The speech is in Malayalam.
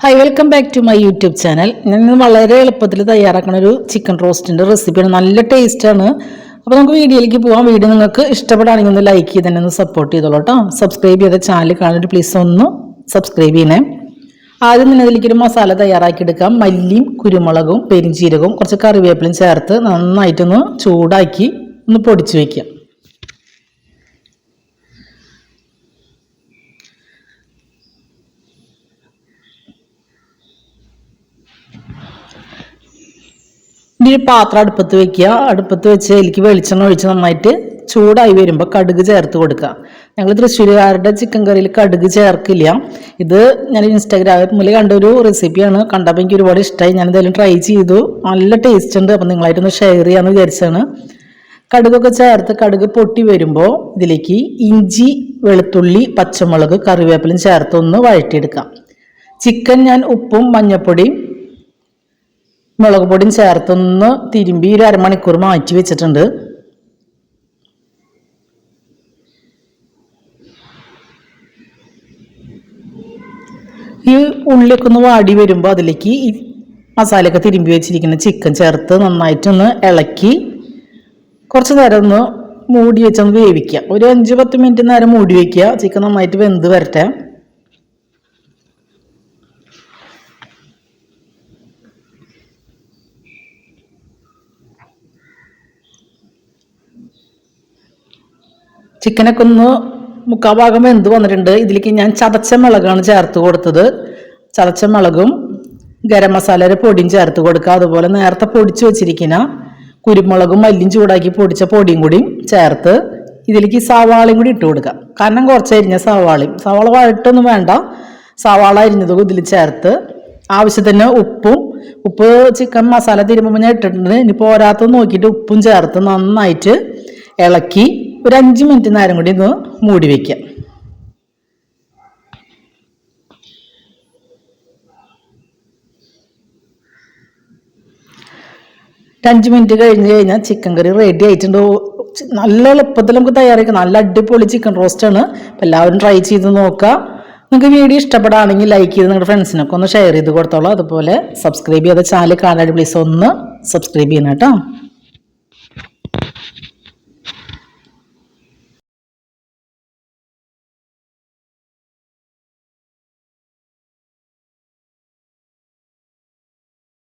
Hi welcome back to my YouTube channel ഞാൻ വളരെ എളുപ്പത്തിൽ തയ്യാറാക്കുന്ന ഒരു ചിക്കൻ റോസ്റ്റിന്റെ റെസിപ്പിയാണ് നല്ല ടേസ്റ്റാണ് അപ്പോൾ നമുക്ക് വീഡിയോയിലേക്ക് പോകാം വീഡിയോ നിങ്ങൾക്ക് ഇഷ്ടപ്പെടുകയാണെങ്കിൽ ഒന്ന് ലൈക്ക് ചെയ്ത് തന്നെ ഒന്ന് സപ്പോർട്ട് ചെയ്തോളൂ കേട്ടോ സബ്സ്ക്രൈബ് ചെയ്ത ചാനൽ കാണുന്നത് പ്ലീസ് ഒന്ന് സബ്സ്ക്രൈബ് ചെയ്യണേ. ആദ്യം തന്നെ അതിലേക്ക് ഒരു മസാല തയ്യാറാക്കിയെടുക്കാം. മല്ലിയും കുരുമുളകും പെരിഞ്ചീരകവും കുറച്ച് കറിവേപ്പിലും ചേർത്ത് നന്നായിട്ടൊന്ന് ചൂടാക്കി ഒന്ന് പൊടിച്ചു വയ്ക്കാം ഇനി ഒരു പാത്രം അടുപ്പത്ത് വെക്കുക. അടുപ്പത്ത് വെച്ച് അതിലേക്ക് വെളിച്ചെണ്ണ ഒഴിച്ച് നന്നായിട്ട് ചൂടായി വരുമ്പോൾ കടുക് ചേർത്ത് കൊടുക്കുക. ഞങ്ങൾ തൃശ്ശൂരുകാരുടെ ചിക്കൻ കറിയിൽ കടുക് ചേർക്കില്ല. ഇത് ഞാൻ ഇൻസ്റ്റാഗ്രാമിൽ കണ്ട ഒരു റെസിപ്പിയാണ് കണ്ടപ്പോൾ എനിക്ക് ഒരുപാട് ഇഷ്ടമായി ഞാൻ എന്തായാലും ട്രൈ ചെയ്തു. നല്ല ടേസ്റ്റ് ഉണ്ട്. അപ്പം നിങ്ങളായിട്ടൊന്ന് ഷെയർ ചെയ്യാമെന്ന് വിചാരിച്ചാണ്. കടുകൊക്കെ ചേർത്ത് കടുക് പൊട്ടി വരുമ്പോൾ ഇതിലേക്ക് ഇഞ്ചി വെളുത്തുള്ളി പച്ചമുളക് കറിവേപ്പിലും ചേർത്ത് ഒന്ന് വഴറ്റിയെടുക്കാം. ചിക്കൻ ഞാൻ ഉപ്പും മഞ്ഞൾപ്പൊടിയും മുളക് പൊടിയും ചേർത്തൊന്ന് തിരുമ്പി ഒരു അരമണിക്കൂർ മാറ്റി വെച്ചിട്ടുണ്ട്. ഈ ഉള്ളിയൊക്കെ ഒന്ന് വാടി വരുമ്പോൾ അതിലേക്ക് ഈ മസാലയൊക്കെ തിരുമ്പി വെച്ചിരിക്കുന്ന ചിക്കൻ ചേർത്ത് നന്നായിട്ടൊന്ന് ഇളക്കി കുറച്ച് നേരം ഒന്ന് മൂടി വെച്ചൊന്ന് വേവിക്കുക. ഒരു അഞ്ച് പത്ത് മിനിറ്റ് നേരം മൂടി വയ്ക്കുക ചിക്കൻ നന്നായിട്ട് വെന്ത് വരട്ടെ. ചിക്കനൊക്കെ ഒന്ന് മുക്കാൽ ഭാഗം വെന്ത് വന്നിട്ടുണ്ട്. ഇതിലേക്ക് ഞാൻ ചതച്ച മുളകാണ് ചേർത്ത് കൊടുത്തത്. ചതച്ച മുളകും ഗരം മസാലയുടെ പൊടിയും ചേർത്ത് കൊടുക്കുക. അതുപോലെ നേരത്തെ പൊടിച്ച് വെച്ചിരിക്കുന്ന കുരുമുളകും മല്ലിയും ചൂടാക്കി പൊടിച്ച പൊടിയും കൂടി ചേർത്ത് ഇതിലേക്ക് സവാളയും കൂടി ഇട്ട് കൊടുക്കുക. കാരണം കുറച്ച് അരിഞ്ഞ സവാളയും. സവാള വഴട്ടൊന്നും വേണ്ട. സവാള അരിഞ്ഞതും ഇതിൽ ചേർത്ത് ആവശ്യത്തിന് ഉപ്പും ഉപ്പ് ചിക്കൻ മസാല തിരുമ്പോൾ ഞാൻ ഇട്ടിട്ടുണ്ട്. ഇനി പോരാത്തത് നോക്കിയിട്ട് ഉപ്പും ചേർത്ത് നന്നായിട്ട് ഇളക്കി ഒരു അഞ്ച് മിനിറ്റ് നേരം കൂടി ഒന്ന് മൂടി വെക്കാം. അഞ്ച് മിനിറ്റ് കഴിഞ്ഞ് കഴിഞ്ഞാൽ ചിക്കൻ കറി റെഡി ആയിട്ടുണ്ട്. നല്ല എളുപ്പത്തിൽ നമുക്ക് തയ്യാറാക്കാം. നല്ല അടിപൊളി ചിക്കൻ റോസ്റ്റാണ് അപ്പം എല്ലാവരും ട്രൈ ചെയ്ത് നോക്കുക നിങ്ങൾക്ക് വീഡിയോ ഇഷ്ടപ്പെടുകയാണെങ്കിൽ ലൈക്ക് ചെയ്ത് നിങ്ങളുടെ ഫ്രണ്ട്സിനൊക്കെ ഒന്ന് ഷെയർ ചെയ്ത് കൊടുത്തോളൂ. അതുപോലെ സബ്സ്ക്രൈബ് ചെയ്ത ചാനൽ കാണാൻ പ്ലീസ് ഒന്ന് സബ്സ്ക്രൈബ് ചെയ്യണം കേട്ടോ.